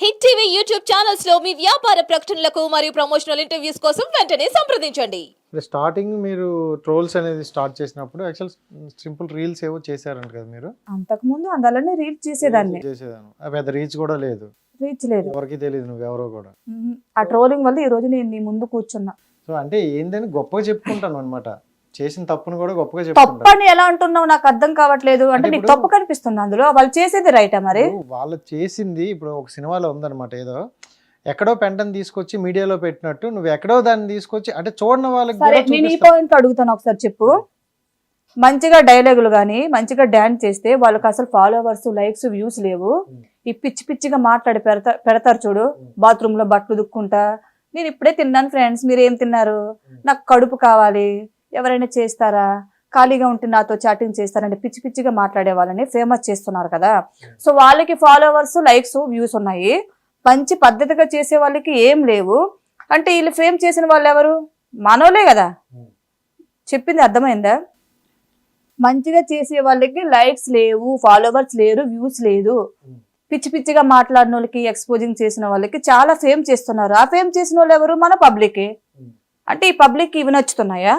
Hit TV YouTube ఛానల్స్లో మీ వ్యాపార ప్రకటనలకు మరియు ప్రమోషనల్ ఇంటర్వ్యూస్ కోసం వెంటనే సంప్రదించండి. స్టార్టింగ్ మీరు ట్రోల్స్ అనేది స్టార్ట్ చేసినప్పుడు యాక్చువల్ సింపుల్ రీల్స్ ఏవో చేశారంట కదా మీరు? అంతకుముందు అందులోనే రీచ్ చేసేదాన్ని. చేసేదాను ఆ పెద్ద రీచ్ కూడా లేదు. రీచ్ లేదు. ఎవరికి తెలియదు నువ్వు ఎవరో కూడా. ఆ ట్రోలింగ్ వల్ల ఈ రోజు నేను నీ ముందు కూర్చున్నా. సో అంటే ఏందని గొప్పగా చెప్పుకుంటాను అనమాట చేసిన తప్పును కూడా గొప్పగా తప్పు అని ఎలా అంటున్నావు? నాకు అర్థం కావట్లేదు. అంటే నీకు తప్పు కనిపిస్తుంది అందులో. వాళ్ళు చేసేది రైటా మరి? వాళ్ళు చేసింది ఇప్పుడు ఒక సినిమాలో ఉందన్నమాట ఏదో. ఎక్కడో పెంటని తీసుకొచ్చి మీడియాలో పెట్టినట్టు నువ్వు ఎక్కడో దాన్ని తీసుకొచ్చి అంటే చూడని వాళ్ళకి సరే నేను ఈ చూపిస్తావు. పాయింట్ అడుగుతాను ఒకసారి చెప్పు. మంచిగా డైలాగులు కానీ మంచిగా డాన్స్ చేస్తే వాళ్ళకి అసలు ఫాలోవర్స్ లైక్స్ వ్యూస్ లేవు. ఈ పిచ్చి పిచ్చిగా మాట్లాడి పెడతా పెడతారు చూడు. బాత్రూమ్లో బట్టలు దుక్కుంటా నేను ఇప్పుడే తిన్నాను ఫ్రెండ్స్ మీరు ఏం తిన్నారు నాకు కడుపు కావాలి. ఎవరైనా చేస్తారా? ఖాళీగా ఉంటే నాతో చాటింగ్ చేస్తారంటే పిచ్చి పిచ్చిగా మాట్లాడే వాళ్ళని ఫేమస్ చేస్తున్నారు కదా. సో వాళ్ళకి ఫాలోవర్స్ లైక్స్ వ్యూస్ ఉన్నాయి. మంచి పద్ధతిగా చేసే వాళ్ళకి ఏం లేవు. అంటే వీళ్ళు ఫేమ్ చేసిన వాళ్ళు ఎవరు? మనోలే కదా. చెప్పింది అర్థమైందా? మంచిగా చేసే వాళ్ళకి లైక్స్ లేవు ఫాలోవర్స్ లేరు వ్యూస్ లేదు. పిచ్చి పిచ్చిగా మాట్లాడిన వాళ్ళకి ఎక్స్పోజింగ్ చేసిన వాళ్ళకి చాలా ఫేమ్ చేస్తున్నారు. ఆ ఫేమ్ చేసిన వాళ్ళు ఎవరు? మన పబ్లిక్ అంటే ఈ పబ్లిక్ ఇవి నచ్చుతున్నాయా?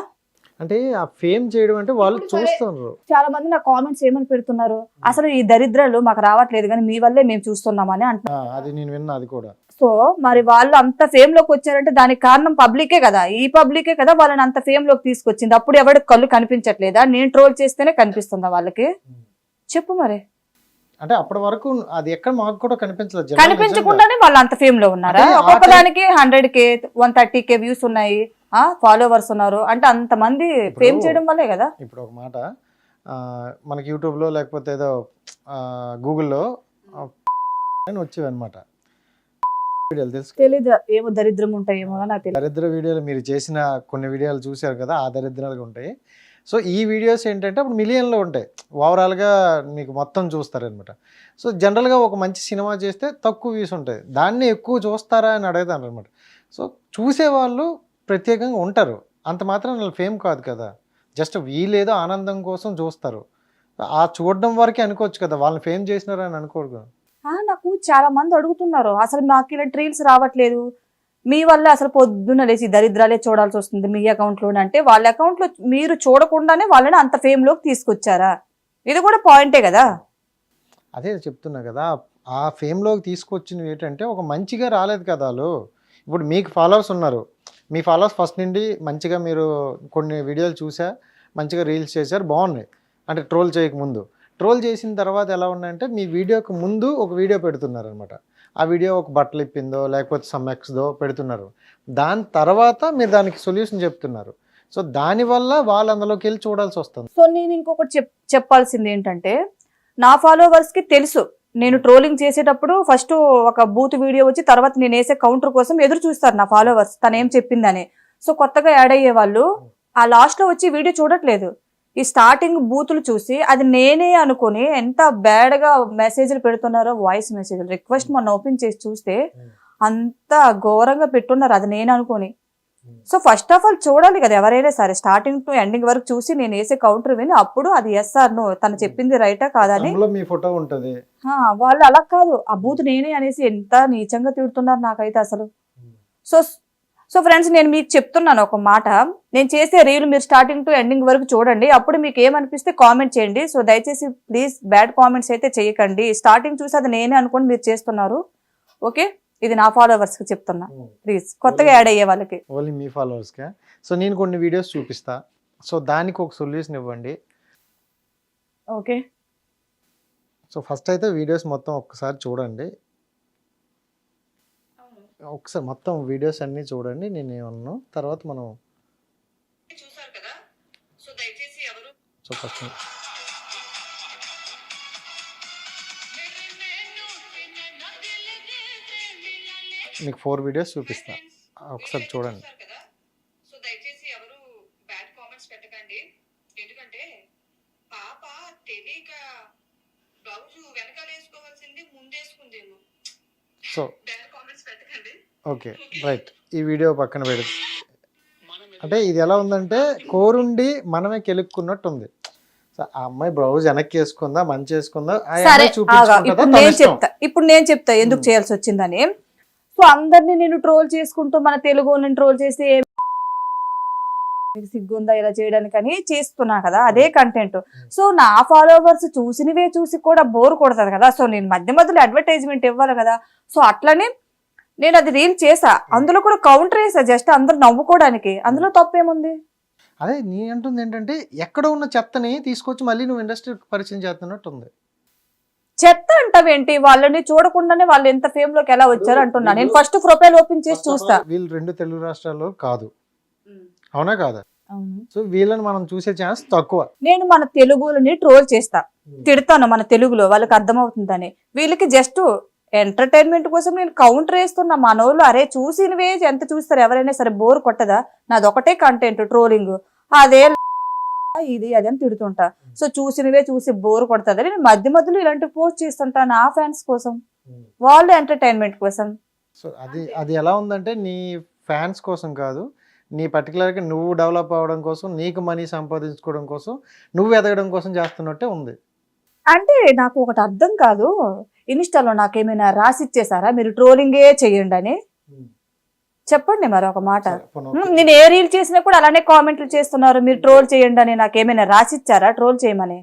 అంటే ఆ ఫేమ్ చేయడం అంటే వాళ్ళు. చూస్తున్నారు. చాలా మంది నా కామెంట్స్ ఏమని పెడుతున్నారు? అసలు ఈ దరిద్రాలు మాకు రావట్లేదు కానీ మీ వల్లే మేము చూస్తున్నామని అంటున్నారు. ఆ, అది నేను విన్నా అది కూడా. సో మరి వాళ్ళు అంత ఫేమ్లోకి వచ్చారంటే దానికి కారణం పబ్లికే కదా. ఈ పబ్లికే కదా వాళ్ళని అంత ఫేమ్లోకి తీసుకొచ్చింది. అప్పుడు ఎవరికి కళ్ళు కనిపించట్లేదా? నేను ట్రోల్ చేస్తేనే కనిపిస్తుందా వాళ్ళకి? చెప్పు మరి. అంటే అప్పటి వరకు అది ఎక్కడ మాకు కూడా కనిపించలేదు. కనిపించకుండానే వాళ్ళు అంత ఫేమ్లో ఉన్నారా? ఒక్కొక్క దానికి hundred K one thirty K views ఉన్నాయి. ఫాలోవర్స్ ఉన్నారు. అంటే అంత మంది ఫేమ్ చేయడం వల్లే కదా? ఇప్పుడు ఒక మాట. మనకి యూట్యూబ్లో లేకపోతే ఏదో గూగుల్లో వచ్చేవి అనమాట వీడియోలు తెలుసు. తెలీదు. ఏమో దరిద్రం ఉంటాయేమో అని నాకు తెలియదు దరిద్ర వీడియోలు మీరు చేసిన కొన్ని వీడియోలు చూశారు కదా ఆ దరిద్రాలుగా ఉంటాయి. సో ఈ వీడియోస్ ఏంటంటే అప్పుడు మిలియన్లో ఉంటాయి. ఓవరాల్గా మీకు మొత్తం చూస్తారనమాట. సో జనరల్గా ఒక మంచి సినిమా చేస్తే తక్కువ వ్యూస్ ఉంటాయి. దాన్ని ఎక్కువ చూస్తారా అని అడుగుతాను అనమాట సో చూసేవాళ్ళు ప్రత్యేకంగా ఉంటారు. అంత మాత్రం వాళ్ళ ఫేమ్ కాదు కదా. జస్ట్ వీలేదో ఆనందం కోసం చూస్తారు. ఆ చూడడం వరకే అనుకోవచ్చు కదా. వాళ్ళని ఫేమ్ చేసినారు అని అనుకోరు నాకు చాలా మంది అడుగుతున్నారు. అసలు మాకు ఇలా రీల్స్ రావట్లేదు. మీ వల్ల అసలు పొద్దున్న లేచి దరిద్రాలే చూడాల్సి వస్తుంది మీ అకౌంట్లోనే అంటే వాళ్ళ అకౌంట్లో మీరు చూడకుండానే వాళ్ళని అంత ఫేమ్లోకి తీసుకొచ్చారా? ఇది కూడా పాయింటే కదా? అదే చెప్తున్నా కదా ఆ ఫేమ్లోకి తీసుకొచ్చినవి ఏంటంటే ఒక మంచిగా రాలేదు కదా వాళ్ళు. ఇప్పుడు మీకు ఫాలోవర్స్ ఉన్నారు. మీ ఫాలోవర్స్ ఫస్ట్ నుండి మంచిగా మీరు కొన్ని వీడియోలు చూసా మంచిగా రీల్స్ చేశారు బాగున్నాయి. అంటే ట్రోల్ చేయకముందు. ట్రోల్ చేసిన తర్వాత ఎలా ఉన్నాయంటే మీ వీడియోకి ముందు ఒక వీడియో పెడుతున్నారు అనమాట ఆ వీడియో ఒక బట్టలు ఇప్పిందో లేకపోతే సమ్ ఎక్స్దో పెడుతున్నారు. దాని తర్వాత మీరు దానికి సొల్యూషన్ చెప్తున్నారు. సో దానివల్ల వాళ్ళు అందులోకి వెళ్ళి చూడాల్సి వస్తుంది. సో నేను ఇంకొకటి చెప్ చెప్పాల్సింది ఏంటంటే నా ఫాలోవర్స్కి తెలుసు. నేను ట్రోలింగ్ చేసేటప్పుడు ఫస్ట్ ఒక బూత్ వీడియో వచ్చి తర్వాత నేను వేసే కౌంటర్ కోసం ఎదురు చూస్తారు నా ఫాలోవర్స్ తను ఏం చెప్పిందని. సో కొత్తగా యాడ్ అయ్యే వాళ్ళు ఆ లాస్ట్లో వచ్చి వీడియో చూడట్లేదు. ఈ స్టార్టింగ్ బూతులు చూసి అది నేనే అనుకుని ఎంత బ్యాడ్గా మెసేజ్లు పెడుతున్నారో వాయిస్ మెసేజ్లు రిక్వెస్ట్ మొన్న ఓపెన్ చేసి చూస్తే అంత ఘోరంగా పెట్టున్నారు. అది నేను అనుకుని. సో ఫస్ట్ ఆఫ్ ఆల్ చూడాలి కదా ఎవరైనా సరే స్టార్టింగ్ టు ఎండింగ్ వరకు చూసి నేను వేసే కౌంటర్ విని అప్పుడు అది ఎస్ ఆర్ నో తను చెప్పింది రైటా కాదని మీ ఫోటో ఉంటుంది. వాళ్ళు అలా కాదు. ఆ బూత్ నేనే అనేసి ఎంత నీచంగా తిడుతున్నారు నాకైతే అసలు. సో సో ఫ్రెండ్స్ నేను మీకు చెప్తున్నాను ఒక మాట. నేను చేసే రీల్ మీరు స్టార్టింగ్ టు ఎండింగ్ వరకు చూడండి. అప్పుడు మీకు ఏమనిపిస్తే కామెంట్ చేయండి. సో దయచేసి ప్లీజ్ బ్యాడ్ కామెంట్స్ అయితే చేయకండి. స్టార్టింగ్ చూసి అది నేనే అనుకోని మీరు చేస్తున్నారు. ఓకే ఇది నా followers కి చెప్తున్నా. ప్లీజ్ కొత్తగా యాడ్ అయ్యే వాళ్ళకి. ఓన్లీ మీ ఫాలోవర్స్కే సో నేను కొన్ని వీడియోస్ చూపిస్తా. సో దానికి ఒక సొల్యూషన్ ఇవ్వండి. ఓకే సో ఫస్ట్ అయితే వీడియోస్ మొత్తం ఒక్కసారి చూడండి. ఒకసారి మొత్తం వీడియోస్ అన్నీ చూడండి నేను ఏమన్నా తర్వాత మనం చూసారు కదా? సో దయచేసి ఎవరు సో ఫస్ట్ మీకు ఫోర్ వీడియోస్ చూపిస్తా. ఒకసారి చూడండి. సో దయచేసి ఎవరు బ్యాడ్ కామెంట్స్ పెట్టకండి. ఎందుకంటే పాప తెలియక బ్లౌజ్ వెనకాల వేసుకోవాల్సింది ముందేసుకుందేమో. సో ఓకే రైట్ ఈ వీడియో పక్కన పెడు అంటే ఇది ఎలా ఉందంటే కోరుండి మనమే కెలుక్కున్నట్టు ఉంది సో ఆ అమ్మాయి బ్లౌజ్ వెనక్కి వేసుకుందా మంచి వేసుకుందా ఇప్పుడు నేను. చెప్తా ఇప్పుడు నేను చెప్తా ఎందుకు. చేయాల్సి వచ్చిందని సో అందరినీ నేను ట్రోల్ చేసుకుంటూ మన తెలుగు ట్రోల్ చేసి "ఏ నీకు సిగ్గుందా ఇలా చేయడానికని చేస్తున్నా కదా అదే కంటెంట్ సో నా ఫాలోవర్స్ చూసినవే చూసి కూడా బోర్ కొడుతుంది కదా. సో నేను మధ్య మధ్యలో అడ్వర్టైజ్మెంట్ ఇవ్వాలి కదా. సో అట్లనే నేను అది రీల్ చేసా. అందులో కూడా కౌంటర్ వేసా జస్ట్ అందరూ నవ్వుకోవడానికి. అందులో తప్పేముంది? అదే నీ అంటుంది ఏంటంటే ఎక్కడ ఉన్న చెత్తని తీసుకొచ్చి మళ్ళీ నువ్వు ఇండస్ట్రీ పరిచయం చేస్తున్నట్టు ఉంది చెత్త అంటావేంటి? వాళ్ళని చూడకుండానే వాళ్ళు ఎంత ఫేమ్లోకి ఎలా వచ్చారు అంటున్నా. నేను ఫస్ట్ ప్రొఫైల్ ఓపెన్ చేసి చూస్తా. వీళ్ళు రెండు తెలుగు రాష్ట్రాల్లో కాదు. అవునా కాదా? సో వీళ్ళని మనం చూసే ఛాన్స్ తక్కువ. నేను మన తెలుగులని ట్రోల్ చేస్తా. తిడతాను మన తెలుగులో వాళ్ళకి అర్థమవుతుందని. వీళ్ళకి జస్ట్ ఎంటర్టైన్మెంట్ కోసం నేను కౌంటర్ వేస్తున్నా. మనోళ్ళు అరే చూసినవే ఎంత చూస్తారు ఎవరైనా సరే బోర్ కొట్టదా? నాది ఒకటే కంటెంట్ ట్రోలింగ్ అదే ఇది అది అని తిడుతుంటా. సో చూసినవే చూసి బోర్ కొడుతుంది నేను మధ్య మధ్యలో ఇలాంటి పోస్ట్ చేస్తుంటా నా ఫ్యాన్స్ కోసం. వాళ్ళు ఎంటర్టైన్మెంట్ కోసం. సో అది అది ఎలా ఉందంటే నీ ఫ్యాన్స్ కోసం కాదు నీ పర్టికులర్గా నువ్వు డెవలప్ అవ్వడం కోసం నీకు మనీ సంపాదించుకోవడం కోసం నువ్వు ఎదగడం కోసం చేస్తున్నట్టే ఉంది. అంటే నాకు ఒకటి అర్థం కాదు. ఇన్స్టాలో నాకేమైనా రాసిచ్చేసారా? మీరు ట్రోలింగే చెయ్యండి అని. చెప్పండి మరి ఒక మాట. నేను ఏ రీల్ చేసినా కూడా అలానే కామెంట్లు చేస్తున్నారు. మీరు ట్రోల్ చేయండి అని నాకేమైనా రాసిచ్చారా? ట్రోల్ చేయమని.